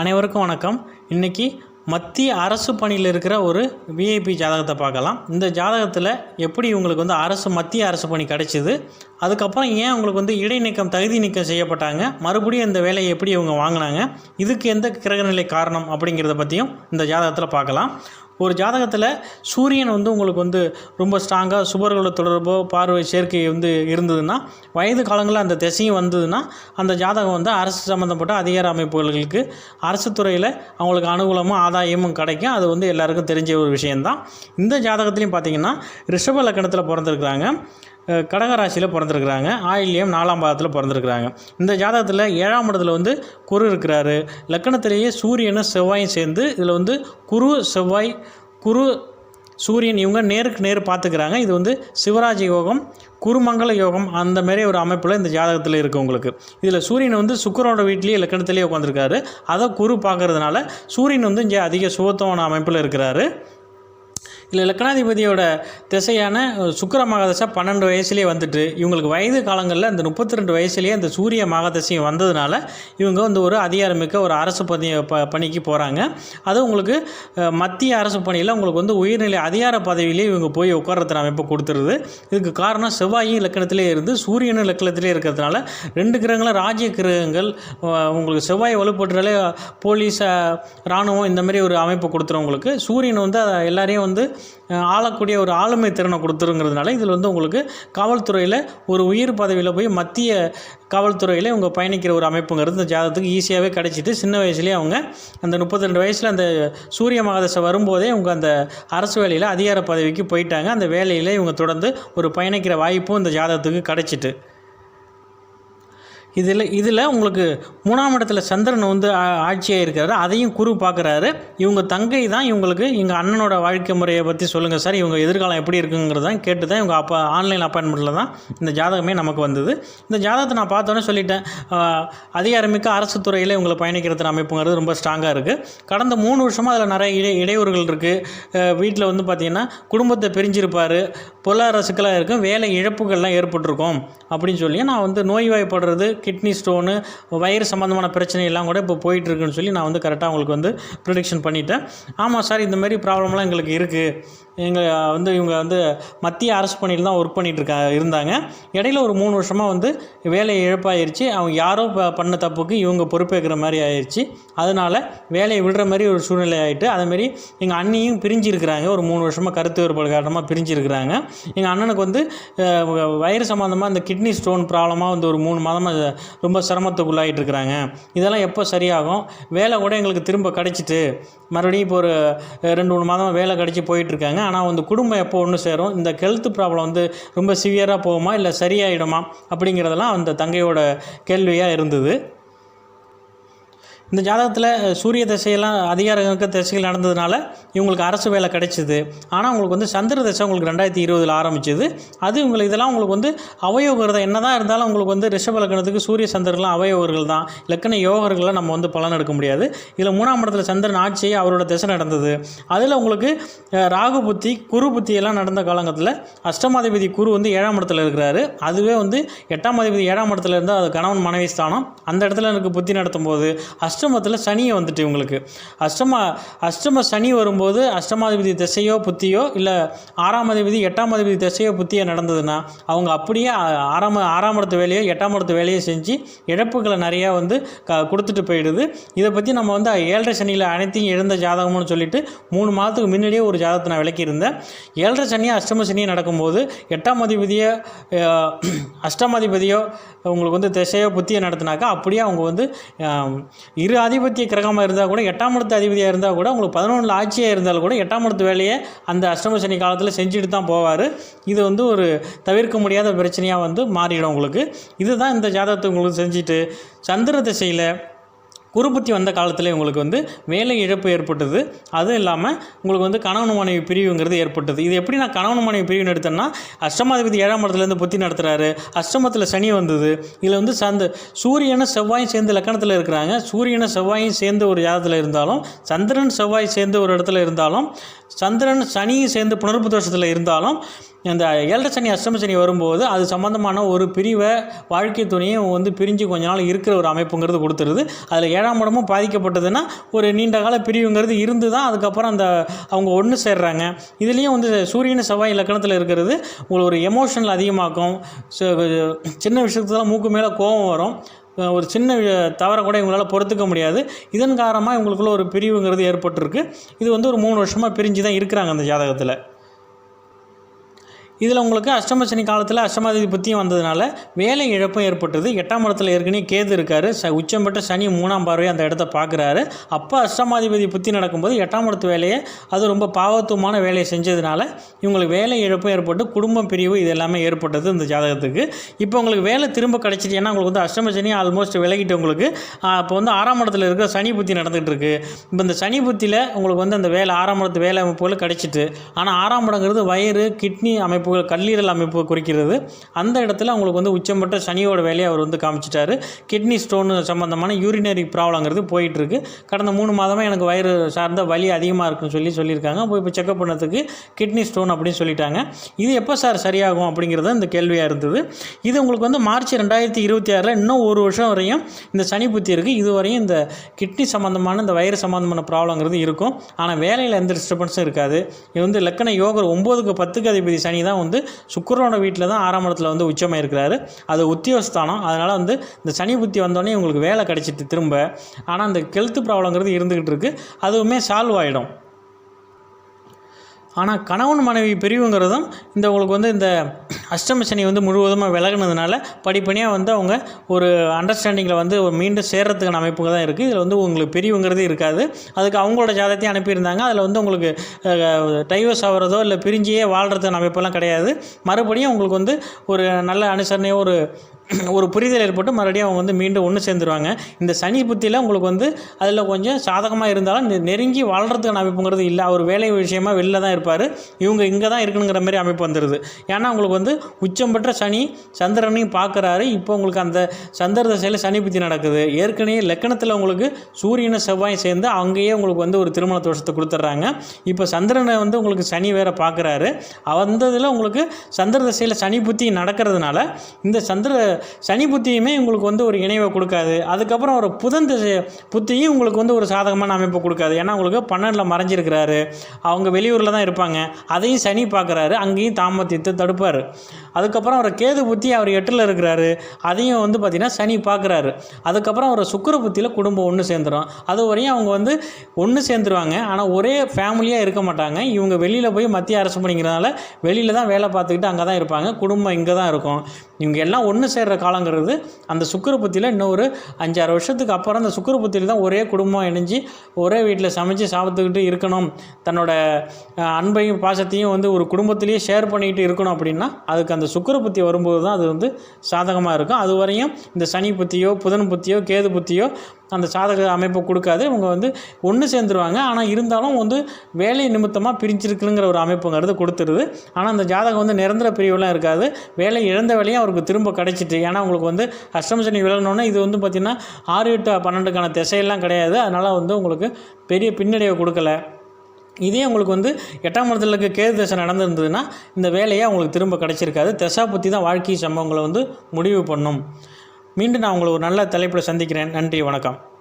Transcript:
அனைவருக்கும் வணக்கம். இன்றைக்கி மத்திய அரசு பணியில் இருக்கிற ஒரு விஐபி ஜாதகத்தை பார்க்கலாம். இந்த ஜாதகத்தில் எப்படி உங்களுக்கு வந்து அரசு மத்திய அரசு பணி கிடைச்சிது? அதுக்கப்புறம் ஏன் உங்களுக்கு வந்து இடைநீக்கம் தகுதி நீக்கம் செய்யப்பட்டாங்க? மறுபடியும் இந்த வேலையை எப்படி இவங்க வாங்கினாங்க? இதுக்கு எந்த கிரகநிலை காரணம் அப்படிங்கிறத பற்றியும் இந்த ஜாதகத்தில் பார்க்கலாம். ஒரு ஜாதகத்தில் சூரியன் வந்து உங்களுக்கு வந்து ரொம்ப ஸ்ட்ராங்காக சுபர்களோட தொடர்போ பார்வை சேர்க்கை வந்து இருந்ததுன்னா வயது காலங்களில் அந்த திசையும் வந்ததுன்னா அந்த ஜாதகம் வந்து அரசு சம்மந்தப்பட்ட அதிகார அமைப்புகளுக்கு அரசு துறையில் அவங்களுக்கு அனுகூலமும் ஆதாயமும் கிடைக்கும். அது வந்து எல்லாருக்கும் தெரிஞ்ச ஒரு விஷயந்தான் இந்த ஜாதகத்துலையும் பார்த்திங்கன்னா ரிஷப லக்கணத்தில் பிறந்திருக்கிறாங்க. கடகராசியில் பிறந்திருக்கிறாங்க. ஆயில்யம் நாலாம் பாதத்தில் பிறந்திருக்கிறாங்க. இந்த ஜாதகத்தில் ஏழாம் இடத்துல வந்து குரு இருக்கிறாரு. லக்கணத்திலேயே சூரியனும் செவ்வாயும் சேர்ந்து இதில் வந்து குரு செவ்வாய் குரு சூரியன் இவங்க நேருக்கு நேர் பார்த்துக்கிறாங்க. இது வந்து சிவராஜ யோகம் குருமங்கல யோகம் அந்த மாரி ஒரு அமைப்பில் இந்த ஜாதகத்தில் இருக்குது உங்களுக்கு. இதில் சூரியன் வந்து சுக்கரோட வீட்லேயே லக்கணத்திலேயே உட்காந்துருக்காரு அதை குரு பார்க்குறதுனால சூரியன் வந்து இங்கே அதிக சுகத்தமான அமைப்பில் இருக்கிறாரு. இல்லை லக்னாதிபதியோட திசையான சுக்கர மகாதசை பன்னெண்டு வயசுலேயே வந்துட்டு இவங்களுக்கு வயது காலங்களில் அந்த முப்பத்தி ரெண்டு வயசுலேயே அந்த சூரிய மகாதசையும் வந்ததுனால இவங்க வந்து ஒரு அதிகாரமிக்க ஒரு அரசு பணி ப பணிக்கு போகிறாங்க அது உங்களுக்கு மத்திய அரசு பணியில் உங்களுக்கு வந்து உயர்நிலை அதிகார பதவியிலே இவங்க போய் உட்கார்றதுன அமைப்பு கொடுத்துருது. இதுக்கு காரணம் செவ்வாயும் லக்கணத்திலே இருந்து சூரியனும் லக்கணத்திலே இருக்கிறதுனால ரெண்டு கிரகங்களும் ராஜ்ய கிரகங்கள் உங்களுக்கு செவ்வாய் வலுப்பட்டுறாலே போலீஸ் இராணுவம் இந்த மாதிரி ஒரு அமைப்பு கொடுத்துரும் உங்களுக்கு. சூரியன் வந்து அதை எல்லாரையும் வந்து ஆளக்கூடிய ஒரு ஆளுமை திறனை கொடுத்துருங்கிறதுனால இதில் வந்து உங்களுக்கு காவல்துறையில் ஒரு உயிர் பதவியில் போய் மத்திய காவல்துறையில் இவங்க பயணிக்கிற ஒரு அமைப்புங்கிறது இந்த ஜாதகத்துக்கு ஈஸியாகவே கிடைச்சிட்டு சின்ன வயசுலேயே அவங்க அந்த முப்பத்தி ரெண்டு வயசில் அந்த சூரிய மகாதசை வரும்போதே இவங்க அந்த அரசு வேலையில் அதிகார பதவிக்கு போயிட்டாங்க. அந்த வேலையில் இவங்க தொடர்ந்து ஒரு பயணிக்கிற வாய்ப்பும் இந்த ஜாதகத்துக்கு கிடைச்சிட்டு. இதில் இதில் உங்களுக்கு மூணாம் இடத்துல சந்திரன் வந்து ஆட்சியாக இருக்கிறாரு. அதையும் குரு பார்க்குறாரு. இவங்க தங்கை தான் இவங்களுக்கு எங்கள் அண்ணனோட வாழ்க்கை முறையை பற்றி சொல்லுங்கள் சார். இவங்க எதிர்காலம் எப்படி இருக்குங்கிறது தான் கேட்டு தான் இவங்க அப்பா ஆன்லைன் அப்பாயின்மெண்ட்டில் தான் இந்த ஜாதகமே நமக்கு வந்தது. இந்த ஜாதகத்தை நான் பார்த்தோன்னே சொல்லிட்டேன். அதிகாரமிக்க அரசு துறையில் இவங்களை பயணிக்கிறது அமைப்புங்கிறது ரொம்ப ஸ்ட்ராங்காக இருக்குது கடந்த மூணு வருஷமாக அதில் நிறைய இடை இடையூறுகள் இருக்குது வீட்டில் வந்து பார்த்திங்கன்னா குடும்பத்தை பிரிஞ்சிருப்பார். பொருளாதார சிக்கலாக இருக்கும். வேலை இழப்புகள்லாம் ஏற்பட்டிருக்கும் அப்படின்னு சொல்லி நான் வந்து நோய்வாய்ப்படுறது கிட்னி ஸ்டோனு வயிறு சம்மந்தமான பிரச்சனை எல்லாம் கூட இப்போ போயிட்டுருக்குன்னு சொல்லி நான் வந்து கரெக்டாக உங்களுக்கு வந்து ப்ரிடிக்ஷன் பண்ணிட்டேன். ஆமாம் சார் இந்த மாதிரி ப்ராப்ளம்லாம் எங்களுக்கு இருக்குது எங்கள் வந்து இவங்க வந்து மத்திய அரசு பணியில் தான் ஒர்க் பண்ணிகிட்டு இருக்கா இருந்தாங்க. இடையில ஒரு மூணு வருஷமாக வந்து வேலை இழப்பாயிருச்சு. அவங்க யாரோ ப- பண்ண தப்புக்கு இவங்க பொறுப்பேற்கிற மாதிரி ஆயிடுச்சு அதனால் வேலையை விடுற மாதிரி ஒரு சூழ்நிலை ஆகிட்டு அதேமாரி எங்கள் அண்ணியும் பிரிஞ்சிருக்கிறாங்க. ஒரு மூணு வருஷமாக கருத்து வேறுபாடு காரணமாக பிரிஞ்சிருக்கிறாங்க. எங்கள் அண்ணனுக்கு வந்து வ- வயிறு சம்மந்தமாக இந்த கிட்னி ஸ்டோன் ப்ராப்ளமாக வந்து ஒரு மூணு மாதமாக ரொம்ப சிரமத்துக்குள்ளாகிட்டு இருக்கிறாங்க இதெல்லாம் எப்போ சரியாகும்? வேலை கூட எங்களுக்கு திரும்ப கிடச்சிட்டு மறுபடியும் இப்போ ஒரு ரெண்டு மூணு மாதமாக வேலை கிடச்சி போயிட்டுருக்காங்க. ஆனால் வந்து குடும்பம் எப்போ ஒன்று சேரும்? இந்த ஹெல்த் ப்ராப்ளம் வந்து ரொம்ப சிவியராக போகுமா? இல்லை சரியாயிடுமா? அப்படிங்கிறதெல்லாம் அந்த தங்கையோட கேள்வியாக இருந்தது. இந்த ஜாதகத்தில் சூரிய திசையெல்லாம் அதிகாரமிக்க திசைகள் நடந்ததுனால இவங்களுக்கு அரசு வேலை கிடைச்சிது. ஆனால் உங்களுக்கு வந்து சந்திர திசை உங்களுக்கு ரெண்டாயிரத்தி இருபதில் ஆரம்பிச்சது. அது உங்களுக்கு இதெல்லாம் உங்களுக்கு வந்து அவயோகர்கள் என்ன தான் இருந்தாலும் உங்களுக்கு வந்து ரிஷப லக்கணத்துக்கு சூரிய சந்திரலாம் அவயோகர்கள் தான். லக்கண யோகர்களை நம்ம வந்து பலன் எடுக்க முடியாது. இதில் மூணாம் இடத்துல சந்திரன் ஆட்சி அவரோட திசை நடந்தது. அதில் உங்களுக்கு ராகு புத்தி குரு புத்தி எல்லாம் நடந்த காலங்கத்தில் அஷ்டமாதிபதி குரு வந்து ஏழாம் இடத்துல இருக்கிறாரு. அதுவே வந்து எட்டாம் அதிபதி ஏழாம் இடத்துல இருந்தால் அது கணவன் மனைவி ஸ்தானம். அந்த இடத்துல எனக்கு புத்தி நடத்தும் போது அஷ்ட அஷ்டமத்தில் சனியை வந்துட்டு உங்களுக்கு அஷ்டம அஷ்டம சனி வரும்போது அஷ்டமாதிபதி திசையோ புத்தியோ இல்லை ஆறாம் அதிபதி எட்டாம் அதிபதி திசையோ புத்தியோ நடந்ததுன்னா அவங்க அப்படியே ஆறாம் ஆறாம் இடத்து வேலையோ எட்டாம் இடத்து வேலையோ செஞ்சு இழப்புகளை நிறையா வந்து க கொடுத்துட்டு போயிடுது. இதை பற்றி நம்ம வந்து ஏழரை சனியில் அனைத்தையும் இழந்த ஜாதகம்னு சொல்லிட்டு மூணு மாதத்துக்கு முன்னாடியே ஒரு ஜாதகத்தை நான் விளக்கியிருந்தேன். ஏழரை சனியாக அஷ்டம சனியாக நடக்கும்போது எட்டாம் அதிபதியோ அஷ்டமாதிபதியோ உங்களுக்கு வந்து திசையோ புத்தியோ நடத்தினாக்கா அப்படியே அவங்க வந்து இரு இரு ஆதிபத்திய கிரகமாக இருந்தால் கூட எட்டாம் இடத்து அதிபதியாக இருந்தால் கூட உங்களுக்கு பதினொன்றில் ஆட்சியாக இருந்தாலும் கூட எட்டாம் இடத்து வேலையை அந்த அஷ்டம சனி காலத்தில் செஞ்சுட்டு தான் போவார். இது வந்து ஒரு தவிர்க்க முடியாத பிரச்சனையாக வந்து மாறிடும் உங்களுக்கு. இதுதான் இந்த ஜாதகத்தை உங்களுக்கு செஞ்சுட்டு சந்திர திசையில் குருபுத்தி வந்த காலத்தில் உங்களுக்கு வந்து வேலை இழப்பு ஏற்பட்டது. அதுவும் இல்லாமல் உங்களுக்கு வந்து கணவன் மனைவி பிரிவுங்கிறது ஏற்பட்டது. இது எப்படி நான் கணவன் மனைவி பிரிவுன்னு எடுத்தேன்னா அஷ்டமாதிபதி ஏழாம் இடத்துலேருந்து புத்தி நடத்துகிறாரு அஷ்டமத்தில் சனி வந்தது. இதில் வந்து சந்த சூரியனும் செவ்வாயும் சேர்ந்து லக்கணத்தில் இருக்கிறாங்க. சூரியனும் செவ்வாயும் சேர்ந்து ஒரு ஜாதத்தில் இருந்தாலும் சந்திரன் செவ்வாய் சேர்ந்து ஒரு இடத்துல இருந்தாலும் சந்திரன் சனியும் சேர்ந்து புனர்பு தோஷத்தில் இருந்தாலும் இந்த ஏழரை சனி அஷ்டம சனி வரும்போது அது சம்மந்தமான ஒரு பிரிவை வாழ்க்கை துணையும் வந்து பிரிஞ்சு கொஞ்ச நாள் இருக்கிற ஒரு அமைப்புங்கிறது கொடுத்துருது. அதில் ஏழாம் இடமும் பாதிக்கப்பட்டதுன்னா ஒரு நீண்ட கால பிரிவுங்கிறது இருந்து தான் அதுக்கப்புறம் அந்த அவங்க ஒன்று சேர்றாங்க. இதுலேயும் வந்து சூரியன் செவ்வாய் இலக்கணத்தில் இருக்கிறது. உங்களை ஒரு எமோஷனல் அதிகமாக்கும். ச- சின்ன விஷயத்துல மூக்கு மேலே கோபம் வரும். ஒரு சின்ன தவறை கூட இவங்களால் பொறுத்துக்க முடியாது. இதன் காரணமாக இவங்களுக்குள்ள ஒரு பிரிவுங்கிறது ஏற்பட்டிருக்கு. இது வந்து ஒரு மூணு வருஷமாக பிரிஞ்சு தான் இருக்கிறாங்க அந்த ஜாதகத்தில். இதில் உங்களுக்கு அஷ்டம சனி காலத்தில் அஷ்டமாதிபதி வந்ததுனால வேலை இழப்பும் ஏற்பட்டது. எட்டாம் இடத்துல ஏற்கனவே கேது இருக்காரு. ச உச்சம் பெற்ற சனி மூணாம் பார்வை அந்த இடத்த பார்க்குறாரு. அப்போ அஷ்டமாதிபதி புத்தி நடக்கும்போது எட்டாம் இடத்து வேலையை அது ரொம்ப பாவத்துவமான வேலையை செஞ்சதுனால இவங்களுக்கு வேலை இழப்பும் ஏற்பட்டு குடும்பம் பிரிவு இது எல்லாமே ஏற்பட்டது இந்த ஜாதகத்துக்கு. இப்போ உங்களுக்கு வேலை திரும்ப கிடச்சிட்டு ஏன்னா உங்களுக்கு வந்து அஷ்டம சனி ஆல்மோஸ்ட் விலகிட்டு உங்களுக்கு இப்போ வந்து ஆறாம் இடத்துல இருக்கிற சனி புத்தி நடந்துகிட்டு இருக்கு இப்போ இந்த சனி புத்தியில் உங்களுக்கு வந்து அந்த வேலை ஆறாம் இடத்து வேலை அமைப்புகள் கிடச்சிட்டு ஆனால் ஆறாம் இடங்கிறது வயிறு கிட்னி அமைப்பு அமைப்புகள் கல்லீரல் அமைப்பு குறிக்கிறது. அந்த இடத்துல அவங்களுக்கு வந்து உச்சம்பட்ட சனியோட வேலையை அவர் வந்து காமிச்சிட்டாரு. கிட்னி ஸ்டோன் சம்மந்தமான யூரினரி ப்ராப்ளங்கிறது போயிட்டுருக்கு. கடந்த மூணு மாதமாக எனக்கு வயிறு சார்ந்த வலி அதிகமாக இருக்குன்னு சொல்லி சொல்லியிருக்காங்க. போய் இப்போ செக்அப் பண்ணதுக்கு கிட்னி ஸ்டோன் அப்படின்னு சொல்லிட்டாங்க. இது எப்போ சார் சரியாகும் அப்படிங்கிறது இந்த கேள்வியாக இருந்தது. இது உங்களுக்கு வந்து மார்ச் ரெண்டாயிரத்தி இருபத்தி ஆறில் இன்னும் ஒரு வருஷம் வரையும் இந்த சனி புத்தி இருக்குது இது வரையும் இந்த கிட்னி சம்மந்தமான இந்த வயிறு சம்மந்தமான ப்ராப்ளங்கிறது இருக்கும். ஆனால் வேலையில் எந்த டிஸ்டர்பன்ஸும் இருக்காது. இது வந்து லக்கண யோகர் ஒம்போதுக்கு பத்துக்கு அதிபதி சனி தான் வந்து சுக்கிரனோட வீட்டில் தான் ஆறாம் இடத்துல வந்து உச்சமாக இருக்கிறாரு. அது உத்தியோகஸ்தானம். அதனால் வந்து இந்த சனி புத்தி வந்தோடனே உங்களுக்கு வேலை கிடைச்சிட்டு திரும்ப. ஆனால் அந்த கெல்த்து ப்ராப்ளங்கிறது இருந்துக்கிட்டு இருக்குது அதுவுமே சால்வ் ஆகிடும் ஆனால் கணவன் மனைவி பிரிவுங்கிறதும் இந்த உங்களுக்கு வந்து இந்த அஷ்டம சனி வந்து முழுவதுமாக விலகினதுனால படிப்படியாக வந்து அவங்க ஒரு அண்டர்ஸ்டாண்டிங்கில் வந்து ஒரு மீண்டும் சேர்றதுக்கான அமைப்புகள் தான் இருக்குது இதில் வந்து உங்களுக்கு பெரியவங்கிறதே இருக்காது. அதுக்கு அவங்களோட ஜாதகத்தையும் அனுப்பியிருந்தாங்க. அதில் வந்து உங்களுக்கு டைவர்ஸ் ஆகிறதோ இல்லை பிரிஞ்சியே வாழ்கிறதுக்கான அமைப்பெல்லாம் கிடையாது. மறுபடியும் உங்களுக்கு வந்து ஒரு நல்ல அனுசரணையோ ஒரு ஒரு புரிதல் ஏற்பட்டு மறுபடியும் அவங்க வந்து மீண்டும் ஒன்று சேர்ந்துருவாங்க. இந்த சனி புத்தியில் உங்களுக்கு வந்து அதில் கொஞ்சம் சாதகமாக இருந்தாலும் நெ- நெருங்கி வாழ்கிறதுக்கான அமைப்புங்கிறது இல்லை. அவர் வேலை விஷயமா வெளில தான் இருப்பார். இவங்க இங்கே தான் இருக்கணுங்கிற மாதிரி அமைப்பு வந்துடுது ஏன்னா உங்களுக்கு வந்து உச்சம் பெற்ற சனி சந்திரனையும் பார்க்குறாரு இப்போ உங்களுக்கு அந்த சந்திர தசையில் சனி புத்தி நடக்குது. ஏற்கனவே லக்கணத்தில் உங்களுக்கு சூரியனும் செவ்வாயும் சேர்ந்து அங்கேயே உங்களுக்கு வந்து ஒரு திருமண தோஷத்தை கொடுத்துட்றாங்க. இப்போ சந்திரனை வந்து உங்களுக்கு சனி வேற பார்க்குறாரு வந்ததில் உங்களுக்கு சந்திர தசையில் சனி புத்தி நடக்கிறதுனால இந்த சந்திர சனி புத்தியுமே உங்களுக்கு வந்து ஒரு இணைவை கொடுக்காது. அதுக்கப்புறம் ஒரு புதன் திசை புத்தியும் உங்களுக்கு வந்து ஒரு சாதகமான அமைப்பு கொடுக்காது. ஏன்னா உங்களுக்கு பன்னெண்டில் மறைஞ்சிருக்கிறாரு. அவங்க வெளியூரில் தான் இருப்பாங்க. அதையும் சனி பார்க்குறாரு. அங்கேயும் தாமத்தித்து தடுப்பார். அதுக்கப்புறம் அவர் கேது புத்தி அவர் எட்டில் இருக்கிறாரு. அதையும் வந்து பார்த்திங்கன்னா சனி பார்க்குறாரு. அதுக்கப்புறம் அவர் சுக்கர புத்தியில் குடும்பம் ஒன்று சேர்ந்துடும் அது வரையும் அவங்க வந்து ஒன்று சேர்ந்துருவாங்க. ஆனால் ஒரே ஃபேமிலியாக இருக்க மாட்டாங்க. இவங்க வெளியில் போய் மத்திய அரசு பண்ணிக்கிறதுனால வெளியில் தான் வேலை பார்த்துக்கிட்டு அங்கே தான் இருப்பாங்க. குடும்பம் இங்கே தான் இருக்கும். இவங்க எல்லாம் ஒன்று சேர்கிற காலங்கிறது அந்த சுக்கிர புத்தியில் இன்னும் ஒரு அஞ்சாறு வருஷத்துக்கு அப்புறம் அந்த சுக்கிர புத்தியில் தான் ஒரே குடும்பம் இணைஞ்சு ஒரே வீட்டில் சமைச்சு சாப்பிட்டுக்கிட்டு இருக்கணும். தன்னோட அன்பையும் பாசத்தையும் வந்து ஒரு குடும்பத்திலேயே ஷேர் பண்ணிக்கிட்டு இருக்கணும் அப்படின்னா அதுக்கு அந்த சுக்கிர புத்தி வரும்போது தான் அது வந்து சாதகமாக இருக்கும். அது வரையும் இந்த சனி புத்தியோ புதன் புத்தியோ கேது புத்தியோ அந்த சாதக அமைப்பை கொடுக்காது. இவங்க வந்து ஒன்று சேர்ந்துருவாங்க. ஆனால் இருந்தாலும் வந்து வேலை நிமித்தமாக பிரிஞ்சிருக்குங்கிற ஒரு அமைப்புங்கிறது கொடுத்துருது. ஆனால் அந்த ஜாதகம் வந்து நிரந்தர பிரிவுலாம் இருக்காது. வேலை இழந்த வேலையும் அவருக்கு திரும்ப கிடைச்சிட்டு ஏன்னா உங்களுக்கு வந்து அஷ்டமசனி சனி இது வந்து பார்த்திங்கன்னா ஆறு எட்டு பன்னெண்டுக்கான திசையெல்லாம் கிடையாது. அதனால் வந்து உங்களுக்கு பெரிய பின்னடைவை கொடுக்கல. இதே உங்களுக்கு வந்து எட்டாம் இடத்துல இருக்க கேது தசை நடந்திருந்ததுன்னா இந்த வேலையை உங்களுக்கு திரும்ப கிடச்சிருக்காது. தசா பற்றி தான் வாழ்க்கை சம்பவங்களை வந்து முடிவு பண்ணும். மீண்டும் நான் உங்களை ஒரு நல்ல தலைப்பில் சந்திக்கிறேன். நன்றி வணக்கம்.